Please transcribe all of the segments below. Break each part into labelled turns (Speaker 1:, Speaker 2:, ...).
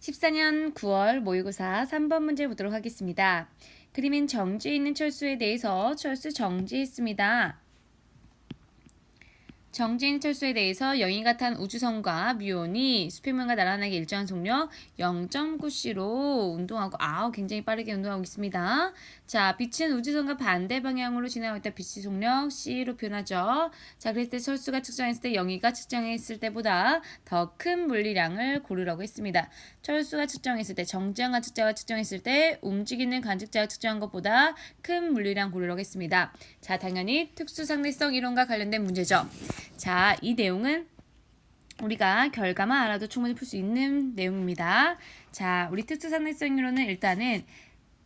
Speaker 1: 14년 9월 모의고사 3번 문제 보도록 하겠습니다. 그림인 정지에 있는 철수에 대해서 철수 정지했습니다. 정지인 철수에 대해서 영희가 탄 우주선과 뮤온이 수평면과 나란하게 일정한 속력 0.9c로 운동하고 아우 굉장히 빠르게 운동하고 있습니다. 자, 빛은 우주선과 반대 방향으로 진행하고 있다. 빛의 속력 C로 표현하죠. 자, 그랬을 때 철수가 측정했을 때 영희가 측정했을 때보다 더 큰 물리량을 고르라고 했습니다. 철수가 측정했을 때 정지한 관측자가 측정했을 때 움직이는 관측자가 측정한 것보다 큰 물리량 고르라고 했습니다. 자, 당연히 특수상대성 이론과 관련된 문제죠. 자, 이 내용은 우리가 결과만 알아도 충분히 풀 수 있는 내용입니다. 자, 우리 특수상대성으로는 일단은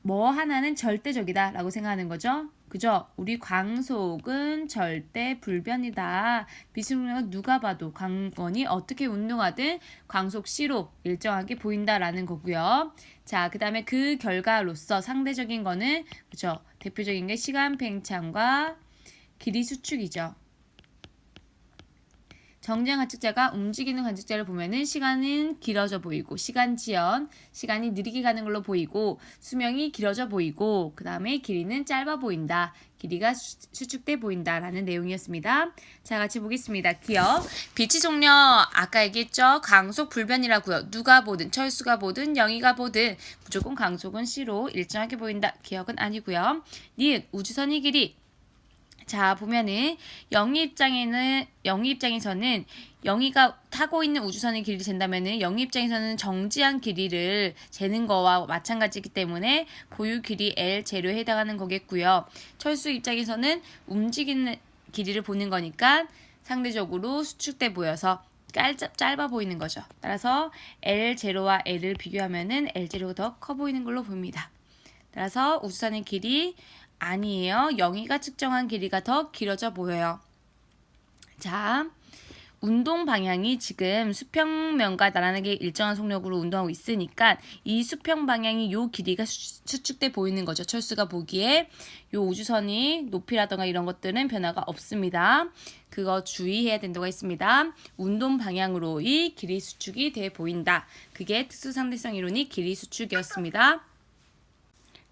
Speaker 1: 뭐 하나는 절대적이다 라고 생각하는 거죠. 그죠? 우리 광속은 절대 불변이다. 비스무리가 누가 봐도 광원이 어떻게 운동하든 광속 C로 일정하게 보인다라는 거고요. 자, 그 다음에 그 결과로서 상대적인 거는 그죠? 대표적인 게 시간 팽창과 길이 수축이죠. 정지한 관측자가 움직이는 관측자를 보면은 시간은 길어져 보이고 시간 지연, 시간이 느리게 가는 걸로 보이고 수명이 길어져 보이고 그 다음에 길이는 짧아 보인다. 길이가 수, 축돼 보인다라는 내용이었습니다. 자, 같이 보겠습니다. 기억. 빛의 속력 아까 얘기했죠. 강속 불변이라고요. 누가 보든 철수가 보든 영희가 보든 무조건 강속은 C로 일정하게 보인다. 기억은 아니고요. 니은 우주선의 길이 자, 보면은 영희 입장에는 영희 입장에서는 영희가 타고 있는 우주선의 길이 된다면은 영희 입장에서는 정지한 길이를 재는 거와 마찬가지이기 때문에 고유 길이 L 제로에 해당하는 거겠고요. 철수 입장에서는 움직이는 길이를 보는 거니까 상대적으로 수축돼 보여서 짧아 보이는 거죠. 따라서 L0와 L을 비교하면은 L0가 더 커 보이는 걸로 보입니다. 따라서 우주선의 길이 아니에요. 영희가 측정한 길이가 더 길어져 보여요. 자, 운동 방향이 지금 수평면과 나란하게 일정한 속력으로 운동하고 있으니까 이 수평 방향이 요 길이가 수축돼 보이는 거죠. 철수가 보기에 요 우주선이 높이라던가 이런 것들은 변화가 없습니다. 그거 주의해야 된다고 했습니다. 운동 방향으로 이 길이 수축이 돼 보인다. 그게 특수상대성 이론이 길이 수축이었습니다.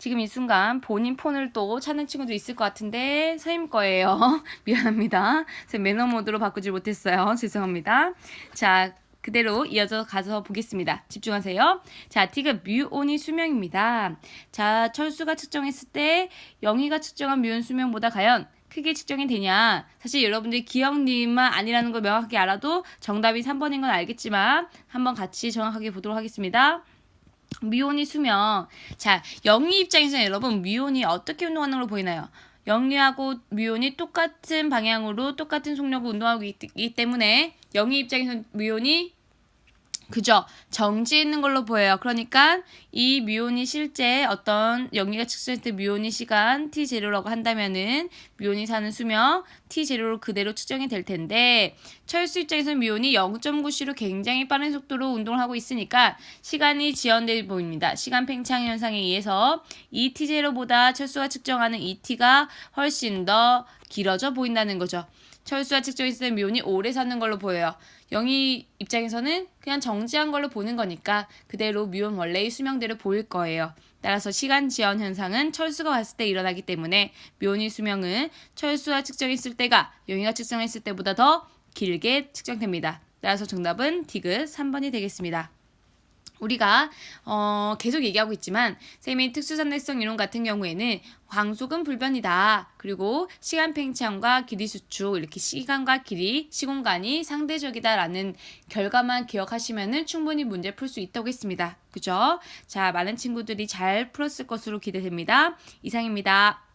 Speaker 1: 지금 이 순간 본인 폰을 또 찾는 친구도 있을 것 같은데 선생님 거예요. 미안합니다. 제가 매너 모드로 바꾸지 못했어요. 죄송합니다. 자, 그대로 이어서 가서 보겠습니다. 집중하세요. 자, T가 뮤온이 수명입니다. 자, 철수가 측정했을 때 영희가 측정한 뮤온 수명보다 과연 크게 측정이 되냐. 사실 여러분들이 기억님만 아니라는 걸 명확하게 알아도 정답이 3번인 건 알겠지만 한번 같이 정확하게 보도록 하겠습니다. 미온이 수명. 자, 영리 입장에서 여러분 미온이 어떻게 운동하는 걸로 보이나요? 영리하고 미온이 똑같은 방향으로 똑같은 속력으로 운동하고 있기 때문에 영리 입장에서 미온이 그죠? 정지해 있는 걸로 보여요. 그러니까 이 뮤온이 실제 어떤 영리가 측정했을 때 뮤온이 시간 t0라고 한다면은 뮤온이 사는 수명 t0로 그대로 측정이 될 텐데 철수 입장에서는 뮤온이 0.9c로 굉장히 빠른 속도로 운동을 하고 있으니까 시간이 지연돼 보입니다. 시간 팽창 현상에 의해서 이 t0보다 철수가 측정하는 이 t가 훨씬 더 길어져 보인다는 거죠. 철수와 측정했을 때 뮤온이 오래 사는 걸로 보여요. 영희 입장에서는 그냥 정지한 걸로 보는 거니까 그대로 뮤온 원래의 수명대로 보일 거예요. 따라서 시간 지연 현상은 철수가 왔을 때 일어나기 때문에 뮤온의 수명은 철수와 측정했을 때가 영희가 측정했을 때보다 더 길게 측정됩니다. 따라서 정답은 디귿 3번이 되겠습니다. 우리가 어, 계속 얘기하고 있지만 쌤이 특수산내성 이론 같은 경우에는 광속은 불변이다. 그리고 시간 팽창과 길이 수축 이렇게 시간과 길이 시공간이 상대적이다라는 결과만 기억하시면은 충분히 문제 풀 수 있다고 했습니다. 그죠? 자, 많은 친구들이 잘 풀었을 것으로 기대됩니다. 이상입니다.